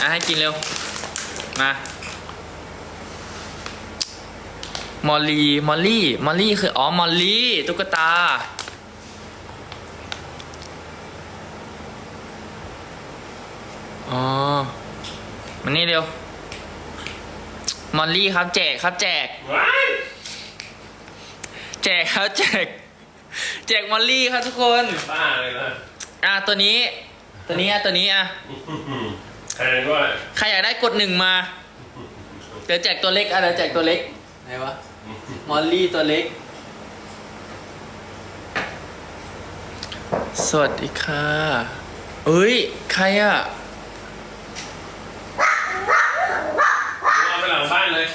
อะให้กินเร็ว มา มอลลี่ มอลลี่ มอลลี่คืออ๋อ มอลลี่ ตุ๊กตา อ๋อมานี่เร็ว มอลลี่ครับแจกครับแจกว้ายแจกครับแจก แจกมอลลี่ครับทุกคน บ้าเลยนะอะตัวนี้ ตัวนี้อะตัวนี้อะ แพงด้วยใครอยากได้กดหนึ่งมาเดี๋ยวแจกตัวเล็กอะเดี๋ยวแจกตัวเล็กไหนวะมอลลี่ตัวเล็ก สวัสดีค่ะเอ้ย ใครอะเอาไปหลังบ้านเลย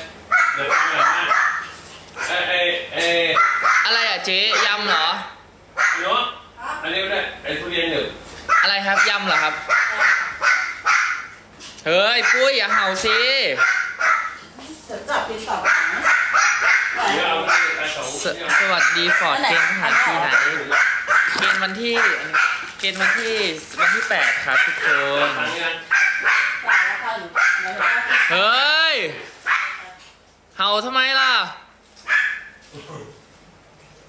เดี๋ยวไปหลังบ้านเอ้ยเอ้ยเอ้ยอะไรอะเจ๊ยำเหรอไอ้เนาะอันนี้ไม่ได้ไอ้ทุเรียนหนึ่งอะไรครับยำเหรอครับ เฮ้ย ปุ้ยอย่าเห่าสิจะจับปีสองนะเดี๋ยวเอาไปไอ้สองสสวัสดีฟอร์ดเกณฑ์ทหารที่ไหน เกณฑ์วันที่ เกณฑ์วันที่วันที่แปดครับทุกคนทางนี้นะสามแล้วค่ะหนูหนูจะเฮ้ย เห่าทำไมล่ะ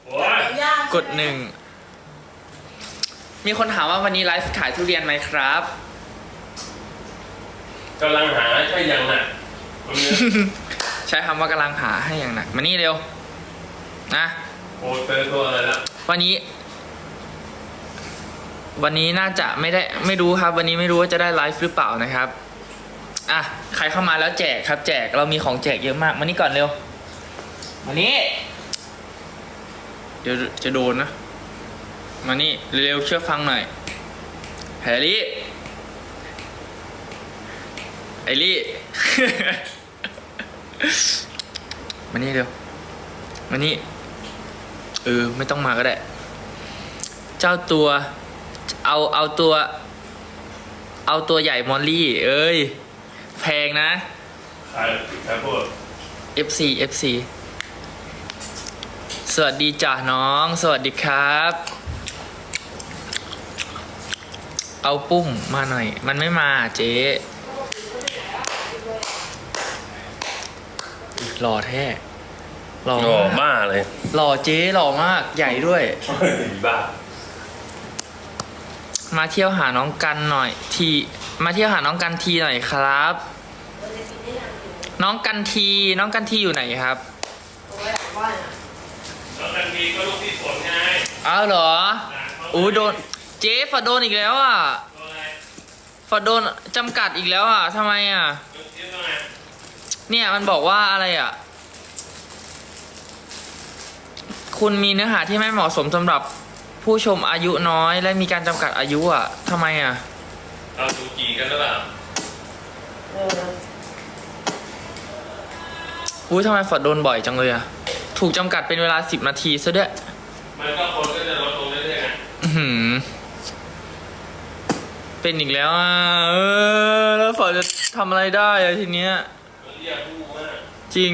โอ้ยย่างกดหนึ่ง มีคนถามว่าวันนี้ไลฟ์ขายทุเรียนไหมครับ กำลังหาใช่ยังน่ะวันนี้ใช้คำว่ากำลังหาให้อย่างหนักมานี่เร็วนะโอ้เจอตัวอะไรแล้ววันนี้ วันนี้น่าจะไม่ได้ไม่รู้ครับ วันนี้ไม่รู้ว่าจะได้ไลฟ์หรือเปล่านะครับอะใครเข้ามาแล้วแจกครับ แจกเรามีของแจกเยอะมากมานี่ก่อนเร็วมานี่เดี๋ยวจะโดนนะมานี่เร็วๆเชื่อฟังหน่อยแฮร์รี่ ไอรี่ มานี่เร็วมานี่เออไม่ต้องมาก็ได้ เจ้าตัว เอาเอาตัว เอาตัวใหญ่มอลลี่ เอ้ย แพงนะใครใครพูด FC FC สวัสดีจ้ะน้อง สวัสดีครับ เอาปุ้มมาหน่อย มันไม่มาเจ๊ หล่อแท้หล่อโอ้มากบ้าเลยหล่อเจ๊หล่อมากใหญ่ด้วย บ้ามาเที่ยวหาน้องกันหน่อยที มาเที่ยวหาน้องกันทีหน่อยครับ น้องกันทีน้องกันทีอยู่ไหนครับแล้วทันทีก็ลูกที่ฝนไงอ้าวเหรออู้โดนเจ๊ฝาโดนอีกแล้วอะตัวอะไรฝาโดนจำกัดอีกแล้วอะทำไมอะเรื่องอะไร เนี่ยมันบอกว่าอะไรอะ คุณมีเนื้อหาที่ไม่เหมาะสมสำหรับผู้ชมอายุน้อย และมีการจำกัดอายุอะทำไมอะ เราดูจีกันหรือเปล่าเอออุ้ยทำไมฝาโดนบ่อยจังเลยอะ ถูกจำกัดเป็นเวลาสิบนาทีซะด้วยมันก็คนก็จะลดลงเรื่อยๆไงอื้อหือ เป็นอีกแล้วอะเออ แล้วฝอจะทำอะไรได้อะทีเนี้ยมัน เรียกผู้มากจริง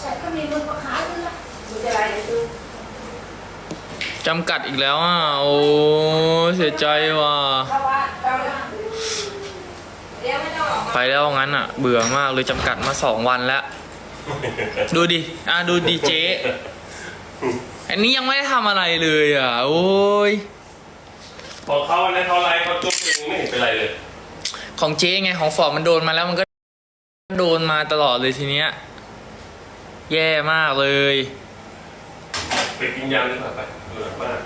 แต่ก็มีมือประคับด้วยนะดูจะอะไรดูจำกัดอีกแล้วอะ โอ้เสียใจว่ะ เข้าว่าเราเดี๋ยวไม่ต้องออกมาไปแล้วงั้นอะ เบื่อมากเลยจำกัดมาสองวันแล้ว ดูดิ อะ ดูดิเจ๊ อันนี้ยังไม่ได้ทำอะไรเลยอะ โอ้ย พอเขาในเขาไลฟ์เขาจุ๊บเองไม่เห็นเป็นไรเลย ของเจ๊ไงของฟอร์ดมันโดนมาแล้วมันก็ โดนมาตลอดเลยทีเนี้ย แย่มากเลย ไปกินยาดีกว่าไปดูหลังบ้าน